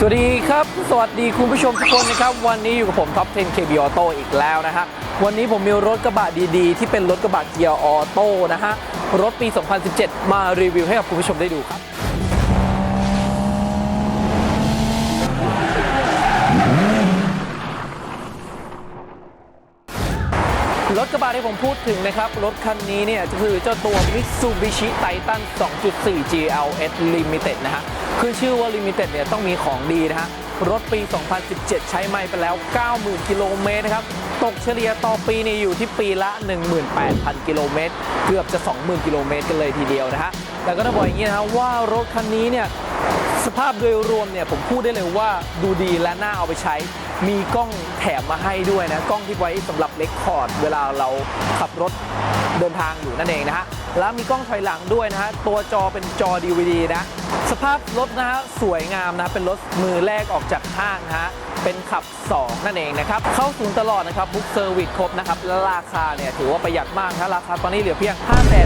สวัสดีครับ สวัสดีคุณผู้ชมทุกคนนะครับ วันนี้อยู่กับผมท็อป 10 KB Auto อีกแล้วนะฮะ วันนี้ผมมีรถกระบะดีๆ ที่เป็นรถกระบะเกียร์ออโต้นะฮะ รถปี 2017 มารีวิวให้กับคุณผู้ชมได้ดูครับ รถกระบะที่ผมพูดถึงนะครับ รถคันนี้เนี่ยคือเจ้าตัว Mitsubishi Titan 2.4 GLS Limited นะฮะคือชื่อว่า Limited เนี่ยต้องมีของดีนะฮะ รถปี 2017 ใช้ไม่ไปแล้ว 90,000 กิโลเมตรนะครับ ตกเฉลี่ยต่อปีนี่อยู่ที่ปีละ 18,000 กิโลเมตร เกือบจะ 20,000 กิโลเมตรกันเลยทีเดียวนะฮะแล้วก็ต้องบอกอย่างนี้นะฮะว่ารถคันนี้เนี่ยสภาพโดยรวมเนี่ยผมพูดได้เลยว่าดูดีและน่าเอาไปใช้ มีกล้องแถมมาให้ด้วยนะ กล้องที่ไว้สำหรับเลคคอร์ด เวลาเราขับรถเดินทางอยู่นั่นเองนะฮะ แล้วมีกล้องถอยหลังด้วยนะฮะ ตัวจอเป็นจอ DVD นะ สภาพรถนะฮะ สวยงามนะ เป็นรถมือแรกออกจากห้างนะฮะ เป็นขับ 2 นั่นเองนะครับ เข้าศูนย์ตลอดนะครับบุ๊กเซอร์วิสครบนะครับและราคาเนี่ยถือว่าประหยัดมากนะราคาตอนนี้เหลือเพียง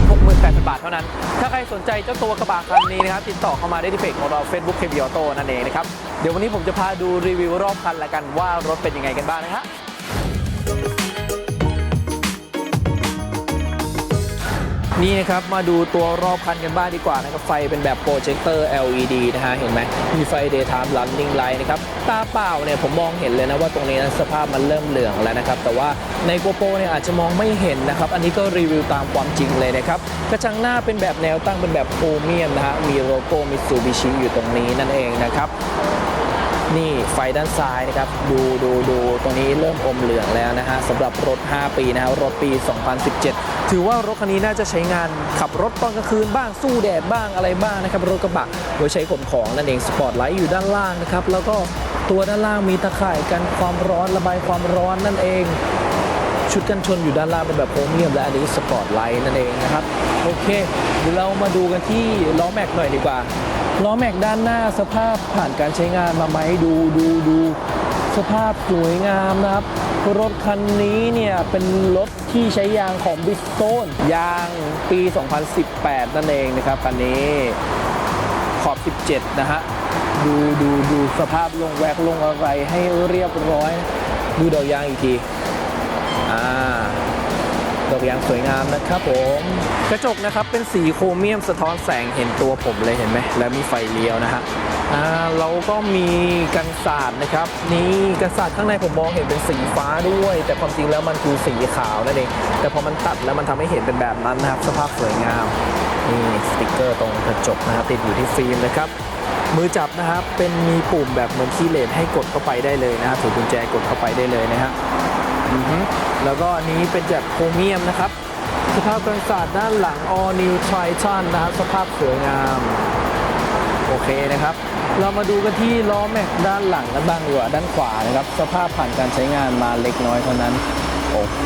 568,000 บาทเท่านั้น ถ้าใครสนใจเจ้าตัวกระบะคันนี้นะครับติดต่อเข้ามาได้ที่เพจของเรา Facebook KB Auto นั่นเองนะครับเดี๋ยววันนี้ผมจะพาดูรีวิวรอบคันละกันว่ารถเป็นยังไงกันบ้างนะครับ นี่นะครับมาดูตัวรอบคันกันบ้างดีกว่านะครับไฟเป็นแบบโปรเจคเตอร์ LED นะฮะเห็นไหมมีไฟ daytime running light นะครับตาเปล่าเนี่ยผมมองเห็นเลยนะว่าตรงนี้นะสภาพมันเริ่มเหลืองแล้วนะครับแต่ว่าในโกโปรเนี่ยอาจจะมองไม่เห็นนะครับอันนี้ก็รีวิวตามความจริงเลยนะครับกระจังหน้าเป็นแบบแนวตั้งเป็นแบบโพรเมียมนะฮะมีโลโก้มิตซูบิชิอยู่ตรงนี้นั่นเองนะครับ นี่ไฟด้านซ้ายนะครับ ดูดูดูตรงนี้เริ่มอมเหลืองแล้วนะฮะสำหรับรถ 5 ปีนะฮะรถปี 2017 ถือว่ารถคันนี้น่าจะใช้งานขับรถตอนกลางคืนบ้างสู้แดดบ้างอะไรบ้างนะครับรถกระบะโดยใช้ขนของนั่นเองสปอร์ตไลท์อยู่ด้านล่างนะครับแล้วก็ตัวด้านล่างมีตะข่ายกันความร้อนระบายความร้อนนั่นเอง ชุดกันชนอยู่ด้านล่างเป็นแบบโพรเมียมและอันนี้สปอร์ตไลท์นั่นเองนะครับ โอเคเดี๋ยวเรามาดูกันที่ล้อแม็กหน่อยดีกว่าล้อแม็กด้านหน้าสภาพผ่านการใช้งานมาไหมดูดูดูสภาพสวยงามนะครับ รถคันนี้เนี่ยเป็นรถที่ใช้ยางของบิสโตนยางปี 2018 นั่นเองนะครับคันนี้ขอบ 17 นะฮะ ดูดูดูสภาพลงแวกลงอะไรให้เรียบร้อย ดูเดอกยางอีกที อ่าดอกยางสวยงามนะครับผม กระจกนะครับเป็นสีโครเมียมสะท้อนแสงเห็นตัวผมเลยเห็นไหมและมีไฟเลี้ยวนะฮะอ่าเราก็มีกันศาสตร์นะครับ นี่กันศาสตร์ข้างในผมมองเห็นเป็นสีฟ้าด้วย แต่ความจริงแล้วมันคือสีขาวนั่นเองแต่พอมันตัดแล้วมันทำให้เห็นเป็นแบบนั้นนะครับ สภาพสวยงามนี่สติกเกอร์ตรงกระจกนะครับติดอยู่ที่ฟิล์มนะครับมือจับนะครับเป็นมีปุ่มแบบเหมือนคีย์เลนให้กดเข้าไปได้เลยนะครับถือกุญแจกดเข้าไปได้เลยนะฮะอือฮึ แล้วก็อันนี้เป็นแบบโครเมียมนะครับ สภาพกันศาสตร์ด้านหลัง All New Triton นะครับสภาพสวยงาม โอเคนะครับ เรามาดูกันที่ล้อแม็กด้านหลังกันบ้างดีกว่าด้านขวานะครับ สภาพผ่านการใช้งานมาเล็กน้อยเท่านั้น โอ้โห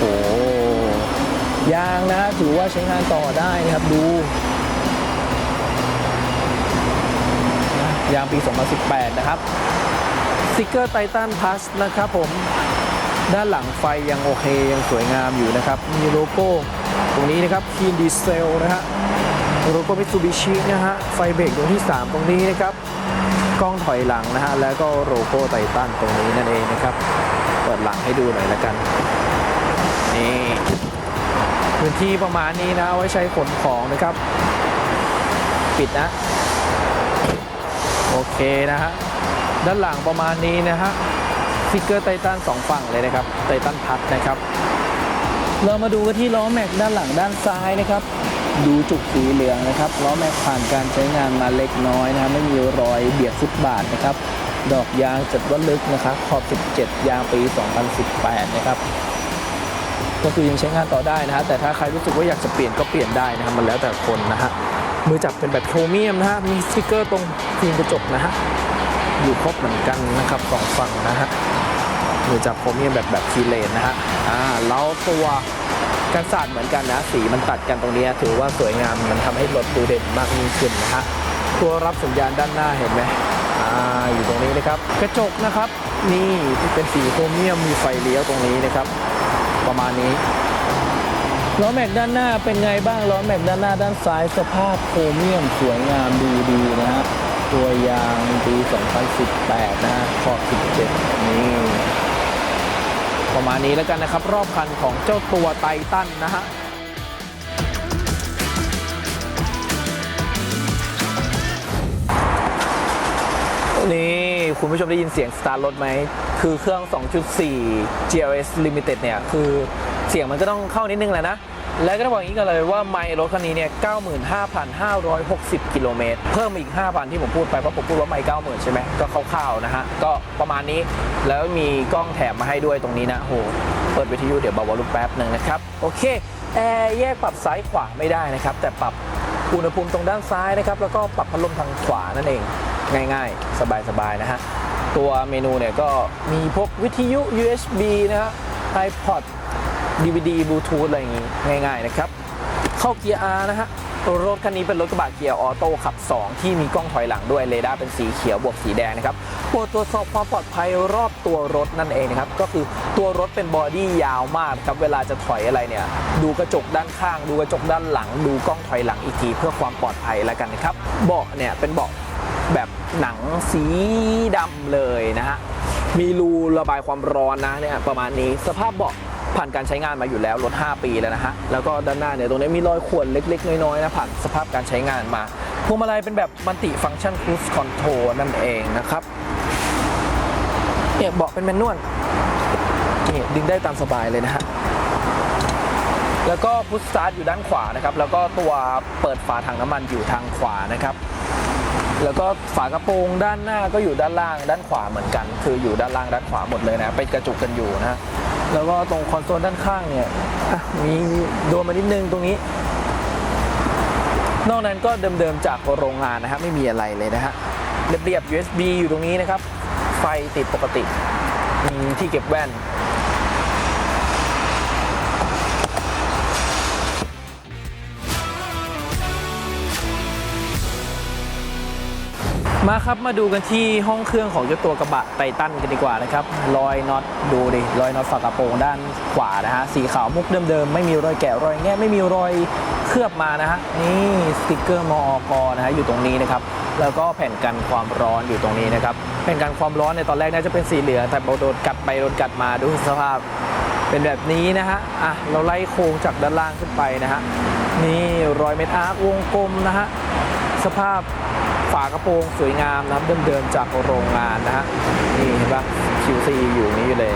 ยางนะถือว่าใช้งานต่อได้นะครับดูยางปี 2018 นะครับสติกเกอร์ไททันพัสนะครับผม ด้านหลังไฟยังโอเคยังสวยงามอยู่นะครับ มีโลโก้ตรงนี้นะครับคีนดีเซลนะฮะโลโก้มิตซูบิชินะฮะไฟเบรกดวงที่ 3 ตรงนี้นะครับกล้องถอยหลังนะฮะแล้วก็โลโก้ไททันตรงนี้นั่นเองนะครับเปิดหลังให้ดูหน่อยละกันนี่พื้นที่ประมาณนี้นะไว้ใช้ขนของนะครับ ปิดนะ โอเคนะฮะด้านหลังประมาณนี้นะฮะ ติกเกอร์ไททันสองฝั่งเลยนะครับไททันพัดนะครับ เรามาดูกันที่ล้อแม็กด้านหลังด้านซ้ายนะครับ ดูจุกสีเหลืองนะครับล้อแม็กผ่านการใช้งานมาเล็กน้อยนะครับไม่มีรอยเบียดฟุตบาทนะครับ ดอกยางจัดว่าลึกนะครับขอบ 17 ยางปี 2018 นะครับก็คือยังใช้งานต่อได้นะฮะแต่ถ้าใครรู้สึกว่าอยากจะเปลี่ยนก็เปลี่ยนได้นะครับมันแล้วแต่คนนะฮะมือจับเป็นแบบโครเมียมนะฮะมีสติกเกอร์ตรงฟิล์มกระจกนะฮะอยู่ครบเหมือนกันนะครับสองฝั่งนะฮะ มือจับโครเมียมแบบแบบคีเลนนะฮะอ่าแล้วตัวกันศาสตร์เหมือนกันนะสีมันตัดกันตรงนี้ถือว่าสวยงามมันทำให้รถดูเด่นมากยิ่งขึ้นนะฮะตัวรับสัญญาณด้านหน้าเห็นไหมอ่าอยู่ตรงนี้นะครับ กระจกนะครับ นี่ที่เป็นสีโครเมียมมีไฟเลี้ยวตรงนี้นะครับ ประมาณนี้ล้อแม็กด้านหน้าเป็นไงบ้างล้อแม็กด้านหน้าด้านซ้ายสภาพโครเมียมสวยงามดูดีนะฮะตัวยางปี 2018 นะฮะขอบ 17 นี่ ประมาณนี้แล้วกันนะครับ รอบคันของเจ้าตัวไททันนะฮะนี่คุณผู้ชมได้ยินเสียงสตาร์ทรถไหม คือเครื่อง 2.4 GLS Limited เนี่ย คือเสียงมันก็ต้องเข้านิดนึงแหละนะ แล้วก็ต้องบอกอย่างนี้กันเลยว่าไมล์รถคันนี้เนี่ย 95,560 กิโลเมตร เพิ่มอีก 5,000 ที่ผมพูดไปเพราะผมพูดว่าไมล์90,000 ใช่ไหมก็คร่าวๆนะฮะ ก็ประมาณนี้ แล้วมีกล้องแถมมาให้ด้วยตรงนี้นะโห เปิดวิทยุเดี๋ยวเบาๆลูกแป๊บหนึ่งนะครับ โอเค แอร์แยกปรับซ้ายขวาไม่ได้นะครับ แต่ปรับอุณหภูมิตรงด้านซ้ายนะครับ แล้วก็ปรับพัดลมทางขวานั่นเอง ง่ายๆ สบายๆ นะฮะ ตัวเมนูเนี่ยก็มีพวกวิทยุ USB นะฮะ iPod DVD Bluetooth อะไรอย่างงี้ง่าย ๆ นะครับ เข้าเกียร์ R นะฮะรถคันนี้เป็นรถกระบะเกียร์ออโต้ขับ 2 ที่มีกล้องถอยหลังด้วยเรดาร์เป็นสีเขียวบวกสีแดงนะครับโปรดตรวจสอบความปลอดภัยรอบตัวรถนั่นเองนะครับ ก็คือตัวรถเป็นบอดี้ยาวมากครับเวลาจะถอยอะไรเนี่ย ดูกระจกด้านข้าง ดูกระจกด้านหลัง ดูกล้องถอยหลังอีกทีเพื่อความปลอดภัยแล้วกันนะครับ เบาะเนี่ยเป็นเบาะแบบหนังสีดำเลยนะฮะมีรูระบายความร้อนนะเนี่ยประมาณนี้สภาพเบาะ ผ่านการใช้งานมาอยู่แล้วรถ 5 ปีแล้วนะฮะ แล้วก็ด้านหน้าเนี่ยตรงนี้มีรอยข่วนเล็ก ๆ น้อยๆนะผ่านสภาพการใช้งานมาพวงมาลัยเป็นแบบมัลติฟังก์ชันครู e คอนโทรนั่นเองนะครับเนี่ยเบาะเป็นแมนนวลนี่ดึงได้ตามสบายเลยนะฮะแล้วก็พุชสตาร์ทอยู่ด้านขวานะครับ แล้วก็ตัวเปิดฝาถังน้ำมันอยู่ทางขวานะครับแล้วก็ฝากระโปรงด้านหน้าก็อยู่ด้านล่างด้านขวาเหมือนกัน คืออยู่ด้านล่างด้านขวาหมดเลยนะเป็นกระจุกกันอยู่นะ แล้วก็ตรงคอนโซลด้านข้างเนี่ยอะมีโดนมานิดนึงตรงนี้ นอกนั้นก็เดิมๆจากโรงงานนะครับไม่มีอะไรเลยนะฮะเรียบๆ USB อยู่ตรงนี้นะครับ ไฟติดปกติ มีที่เก็บแว่น มาครับมาดูกันที่ห้องเครื่องของเจ้าตัวกระบะไททันกันดีกว่านะครับรอยน็อตดูดิรอยน็อตฝากระโปรงด้านขวานะฮะสีขาวมุกเดิมๆไม่มีรอยแกะรอยแงะไม่มีรอยเคลือบมานะฮะนี่สติกเกอร์มอกนะฮะอยู่ตรงนี้นะครับแล้วก็แผ่นกันความร้อนอยู่ตรงนี้นะครับแผ่นกันความร้อนในตอนแรกน่าจะเป็นสีเหลืองแต่พอโดนกัดไปโดนกัดมาดูสภาพเป็นแบบนี้นะฮะอะเราไล่โค้งจากด้านล่างขึ้นไปนะฮะนี่รอยเม็ดอาร์วงกลมนะฮะสภาพ ฝากระโปรงสวยงามนะเดิมๆจากโรงงานนะฮะนี่เห็นปะ QC อยู่นี่เลย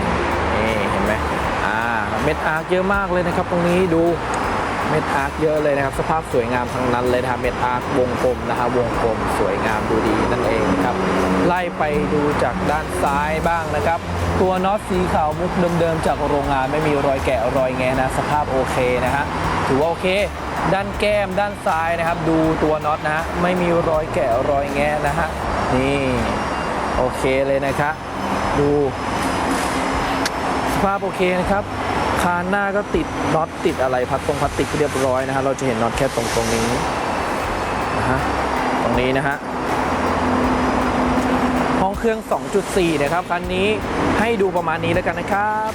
นี่เห็นไหมอ่าเม็ดอาร์คเยอะมากเลยนะครับตรงนี้ดู เม็ดอาร์คเยอะเลยนะครับ สภาพสวยงามทั้งนั้นเลยนะครับเม็ดอาร์ควงกลมนะฮะวงกลมสวยงามดูดีนั่นเองครับ ไล่ไปดูจากด้านซ้ายบ้างนะครับ ตัวน็อตสีขาวมุกเดิมๆจากโรงงานไม่มีรอยแกะรอยแงนะ สภาพโอเคนะฮะถือว่าโอเค ด้านแก้มด้านซ้ายนะครับ ดูตัวน็อตนะฮะไม่มีรอยแกะรอยแงนะฮะนี่โอเคเลยนะครับดูสภาพโอเคนะครับ คานหน้าก็ติดน็อตติดอะไรพัดตรงพลาสติกเรียบร้อยนะฮะเราจะเห็นน็อตแค่ตรงตรงนี้นะฮะตรงนี้นะฮะห้องเครื่อง 2.4 นะครับคันนี้ให้ดูประมาณนี้แล้วกันนะครับ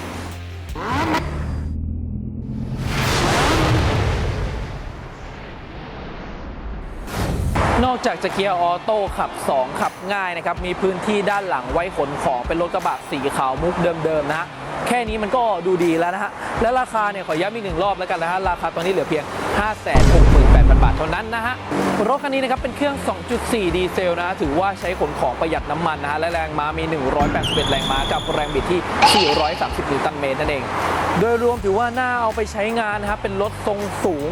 นอกจากจะเกียร์ออโต้ขับ 2 ขับง่ายนะครับ มีพื้นที่ด้านหลังไว้ขนของเป็นรถกระบะสีขาวมุกเดิมๆนะฮะ แค่นี้มันก็ดูดีแล้วนะฮะและราคาเนี่ยขอย้ำอีกหนึ่งรอบแล้วกันนะฮะราคาตอนนี้เหลือเพียง 568,000 บาทเท่านั้นนะฮะ รถคันนี้นะครับเป็นเครื่อง 2.4 ดีเซลนะฮะ ถือว่าใช้ขนของประหยัดน้ำมันนะฮะ และแรงม้ามี 181 แรงม้ากับแรงบิดที่ 430 นิวตันเมตรนั่นเอง โดยรวมถือว่าน่าเอาไปใช้งานนะครับเป็นรถทรงสูง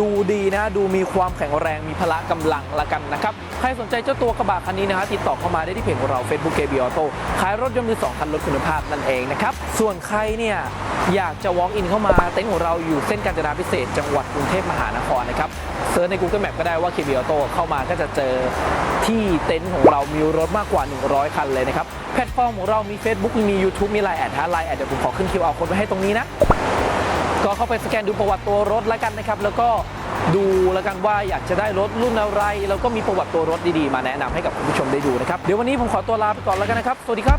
ดูดีนะ ดูมีความแข็งแรงมีพละกำลังละกันนะครับ ใครสนใจเจ้าตัวกระบะคันนี้นะฮะติดต่อเข้ามาได้ที่เพจของเรา Facebook KB Auto ขายรถยนต์มือสองคันรถคุณภาพนั่นเองนะครับ ส่วนใครเนี่ยอยากจะ walk in เข้ามาเต็นท์ของเราอยู่เส้นกาญจนาพิเศษจังหวัดกรุงเทพมหานครนะครับเซิร์ชใน Google Map ก็ได้ว่า KB Auto เข้ามาก็จะเจอที่เต็นท์ของเรามีรถมากกว่า 100 คันเลยนะครับแพลตฟอร์มของเรามี Facebook มี YouTube มี Line แอดฮะ Line แอดเดี๋ยวผมขอขึ้น QR code ไว้ให้ตรงนี้นะก็เข้าไปสแกนดูประวัติตัวรถแล้วกันนะครับ แล้วก็ดูแล้วกันว่าอยากจะได้รถรุ่นอะไร แล้วก็มีประวัติตัวรถดีๆ มาแนะนำให้กับคุณผู้ชมได้ดูนะครับ เดี๋ยววันนี้ผมขอตัวลาไปก่อนแล้วกันนะครับ สวัสดีครับ